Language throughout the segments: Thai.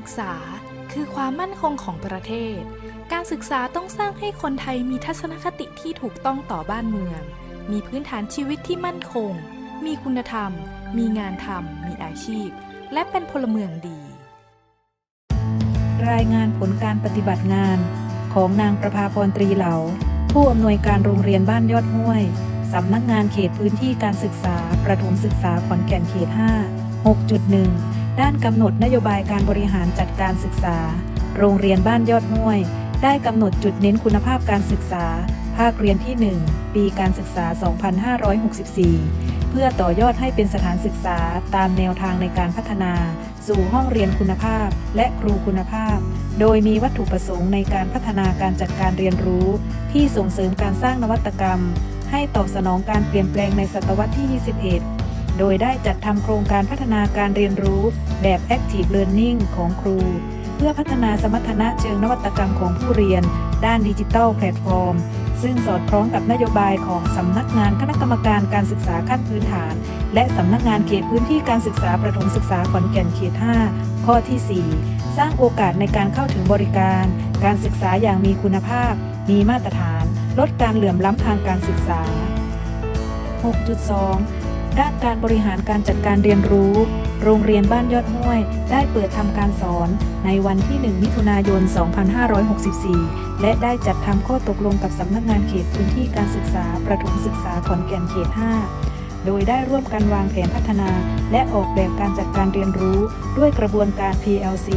ศึกษาคือความมั่นคงของประเทศ การศึกษาต้องสร้างให้คนไทยมีทัศนคติที่ถูกต้องต่อบ้านเมือง มีพื้นฐานชีวิตที่มั่นคง มีคุณธรรม มีงานทำ มีอาชีพ และเป็นพลเมืองดี รายงานผลการปฏิบัติงานของนางประภาพรตรีเหลา ผู้อำนวยการโรงเรียนบ้านยอดห้วย สำนักงานเขตพื้นที่การศึกษา ประถมศึกษาขอนแก่นเขต 5 6.1 ด้านกำหนดนโยบายการบริหารจัดการศึกษา โรงเรียนบ้านยอดห้วย ได้กำหนดจุดเน้นคุณภาพการศึกษา ภาคเรียนที่ 1 ปีการศึกษา 2564 เพื่อต่อยอดให้เป็นสถานศึกษาตามแนวทางในการพัฒนา สู่ห้องเรียนคุณภาพ และครูคุณภาพ โดยมีวัตถุประสงค์ในการพัฒนาการจัดการเรียนรู้ ที่ส่งเสริมการสร้างนวัตกรรม ให้ตอบสนองการเปลี่ยนแปลงในศตวรรษที่ 21 โดยได้จัดทำโครงการพัฒนาการเรียนรู้แบบ Active Learning ของครู เพื่อพัฒนาสมรรถนะเชิงนวัตกรรมของผู้เรียน ด้านดิจิทัลแพลตฟอร์ม ซึ่งสอดคล้องกับนโยบายของสำนักงานคณะกรรมการการศึกษาขั้นพื้นฐาน และสำนักงานเขตพื้นที่การศึกษาประถมศึกษาขอนแก่นเขต 5 ข้อที่ 4 สร้างโอกาสในการเข้าถึงบริการ การศึกษาอย่างมีคุณภาพ มีมาตรฐาน ลดการเหลื่อมล้ำทางการศึกษา 6.2 ด้านการบริหารการจัดการเรียนรู้ โรงเรียนบ้านยอดห้วย ได้เปิดทำการสอนในวันที่ 1 มิถุนายน 2564 และได้จัดทำข้อตกลงกับสำนักงานเขตพื้นที่การศึกษาประถมศึกษาขอนแก่นเขต 5โดยได้ร่วมกันวางแผนพัฒนา และออกแบบการจัดการเรียนรู้ ด้วยกระบวนการ PLC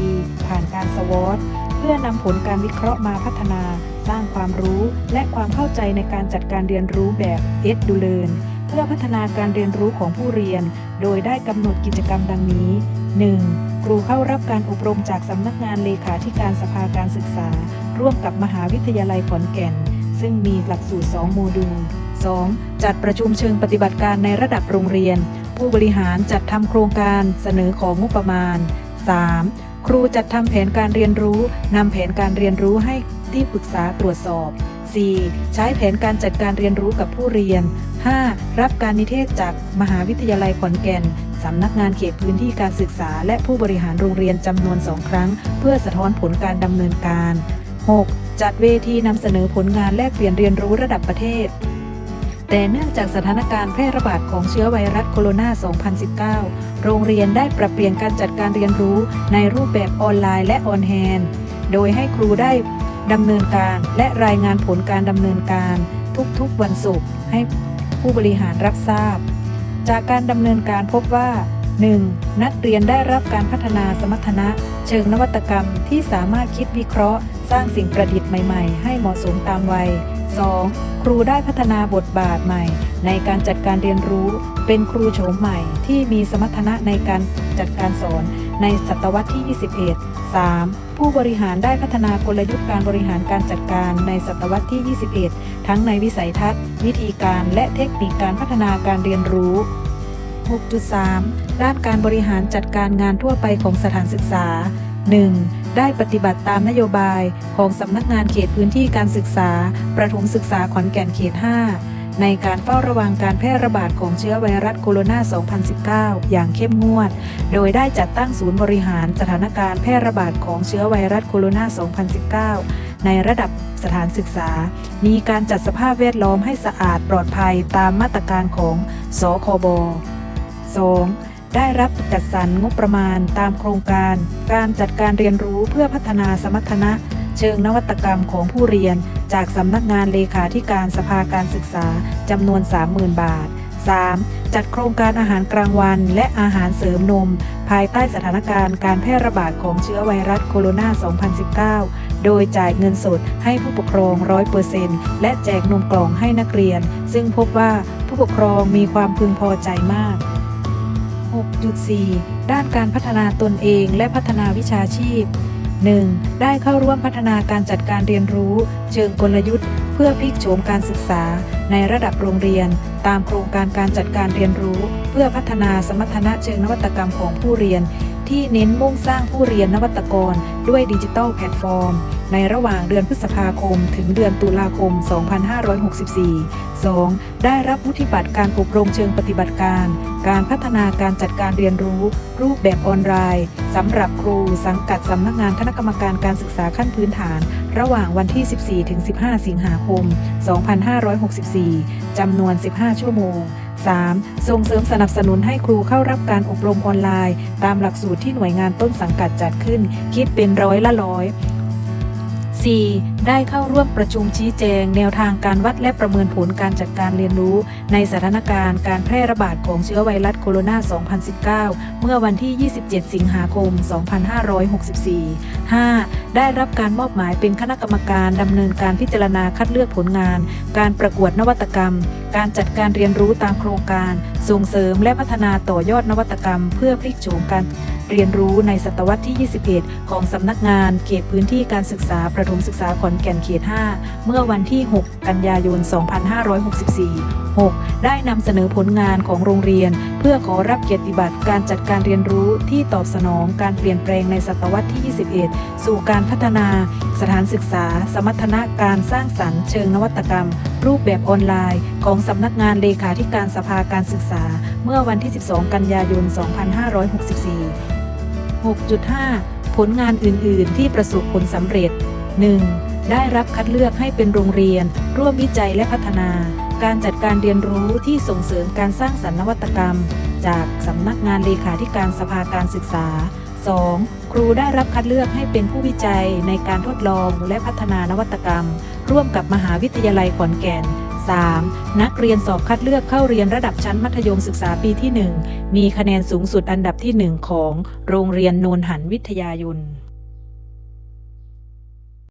ผ่านการสวอตเพื่อนำผลการวิเคราะห์มาพัฒนา สร้างความรู้ และความเข้าใจในการจัดการเรียนรู้แบบ e d u l e a r n พื่อพัฒนาการเรียนรู้ของผู้เรียน โดยได้กำหนดกิจกรรมดังนี้ 1. ครูเข้ารับการอบรมจากสำนักงานเลขาธิการสภาการศึกษา ร่วมกับมหาวิทยาลัยขอนแก่น ซึ่งมีหลักสูตร 2 โมดูล 2. จัดประชุมเชิงปฏิบัติการในระดับโรงเรียน ผู้บริหารจัดทำโครงการเสนอของงบประมาณ 3. ครูจัดทำแผนการเรียนรู้นำแผนการเรียนรู้ให้ที่ปรึกษาตรวจสอบ 4. ใช้แผนการจัดการเรียนรู้กับผู้เรียน 5. รับการนิเทศจากมหาวิทยาลัยขอนแก่น สำนักงานเขตพื้นที่การศึกษา และผู้บริหารโรงเรียนจำนวนสองครั้ง เพื่อสะท้อนผลการดำเนินการ 6. จัดเวทีนำเสนอผลงานแลกเปลี่ยนเรียนรู้ระดับประเทศ แต่เนื่องจากสถานการณ์แพร่ระบาดของเชื้อไวรัสโคโรนา 2019 โรงเรียนได้ปรับเปลี่ยนการจัดการเรียนรู้ในรูปแบบออนไลน์และออนแฮนโดยให้ครูได้ ดำเนินการและรายงานผลการดำเนินการทุกๆวันศุกร์ให้ผู้บริหารรับทราบ จากการดำเนินการพบว่า 1. นักเรียนได้รับการพัฒนาสมรรถนะ เชิงนวัตกรรมที่สามารถคิดวิเคราะห์ สร้างสิ่งประดิษฐ์ใหม่ ๆ ให้เหมาะสมตามวัย 2. ครูได้พัฒนาบทบาทใหม่ ในการจัดการเรียนรู้ เป็นครูโฉมใหม่ที่มีสมรรถนะในการจัดการสอนในศตวรรษที่ 21 3. ผู้บริหารได้พัฒนากลยุทธ์การบริหารการจัดการในศตวรรษที่ 21 ทั้งในวิสัยทัศน์ วิธีการและเทคนิคการพัฒนาการเรียนรู้ 6.3 ด้านการบริหารจัดการงานทั่วไปของสถานศึกษา 1. ได้ปฏิบัติตามนโยบายของสำนักงานเขตพื้นที่การศึกษา ประถมศึกษาขอนแก่นเขต 5 ในการเฝ้าระวังการแพร่ระบาดของเชื้อไวรัสโคโรนา 2019 อย่างเข้มงวด โดยได้จัดตั้งศูนย์บริหารสถานการณ์แพร่ระบาดของเชื้อไวรัสโคโรนา 2019ในระดับสถานศึกษา มีการจัดสภาพแวดล้อมให้สะอาดปลอดภัยตามมาตรการของ สคบ 2. ได้รับจัดสรรงบประมาณตามโครงการ การจัดการเรียนรู้เพื่อพัฒนาสมรรถนะ เชิงนวัตกรรมของผู้เรียน จากสำนักงานเลขาธิการสภาการศึกษาจำนวน 30,000 บาท 3. จัดโครงการอาหารกลางวัน และอาหารเสริมนม ภายใต้สถานการณ์การแพร่ระบาดของเชื้อไวรัสโคโรนา 2019 โดยจ่ายเงินสดให้ผู้ปกครอง 100%และแจกนมกล่องให้นักเรียน ซึ่งพบว่าผู้ปกครองมีความพึงพอใจมาก 6.4 ด้านการพัฒนาตนเองและพัฒนาวิชาชีพ 1. ได้เข้าร่วมพัฒนาการจัดการเรียนรู้ เชิงกลยุทธ์ เพื่อพลิกโฉมการศึกษา ในระดับโรงเรียน ตามโครงการการจัดการเรียนรู้ เพื่อพัฒนาสมรรถนะเชิงนวัตกรรมของผู้เรียน ที่เน้นมุ่งสร้างผู้เรียนนวัตกร ด้วยดิจิทัลแพลตฟอร์ม ในระหว่างเดือนพฤษภาคม ถึงเดือนตุลาคม 2564 2. ได้รับวุฒิบัตรการอบรมเชิงปฏิบัติการ การพัฒนาการจัดการเรียนรู้ รูปแบบออนไลน์สำหรับครูสังกัดสำนักงานคณะกรรมการการศึกษาขั้นพื้นฐาน ระหว่างวันที่ 14-15 สิงหาคม 2564 4. จำนวน 15 ชั่วโมง 3. ส่งเสริมสนับสนุนให้ครูเข้ารับการอบรมออนไลน์ ตามหลักสูตรที่หน่วยงานต้นสังกัดจัดขึ้น คิดเป็นร้อยละร้อย 4. ได้เข้าร่วมประชุมชี้แจง แนวทางการวัดและประเมินผลการจัดการเรียนรู้ ในสถานการณ์การแพร่ระบาดของเชื้อไวรัสโคโรนา 2019 เมื่อวันที่ 27 สิงหาคม 2564 5. ได้รับการมอบหมายเป็นคณะกรรมการดำเนินการพิจารณาคัดเลือกผลงาน การประกวดนวัตกรรม การจัดการเรียนรู้ตามโครงการ ส่งเสริมและพัฒนาต่อยอดนวัตกรรม เพื่อพลิกโฉมการเรียนรู้ในศตวรรษที่ 21 ของสำนักงานเขตพื้นที่การศึกษาประถมศึกษาขอนแก่นเขต 5 เมื่อวันที่ 6 กันยายน 2564 6. ได้นำเสนอผลงานของโรงเรียน เพื่อขอรับเกียรติบัตรการจัดการเรียนรู้ที่ตอบสนองการเปลี่ยนแปลงในศตวรรษที่ 21 สู่การพัฒนา สถานศึกษา สมรรถนะการสร้างสรรค์เชิงนวัตกรรม รูปแบบออนไลน์ ของสำนักงานเลขาธิการสภาการศึกษา เมื่อวันที่ 12 กันยายน 2564 6.5 ผลงานอื่น ๆ ที่ประสบผลสำเร็จ 1. ได้รับคัดเลือกให้เป็นโรงเรียน ร่วมวิจัยและพัฒนา การจัดการเรียนรู้ที่ส่งเสริมการสร้างสรรค์นวัตกรรม จากสำนักงานเลขาธิการสภาการศึกษา 2. ครูได้รับคัดเลือกให้เป็นผู้วิจัยในการทดลองและพัฒนานวัตกรรม ร่วมกับมหาวิทยาลัยขอนแก่น 3. นักเรียนสอบคัดเลือกเข้าเรียนระดับชั้นมัธยมศึกษาปีที่ 1 มีคะแนนสูงสุดอันดับที่ 1 ของโรงเรียนโนนหันวิทยายน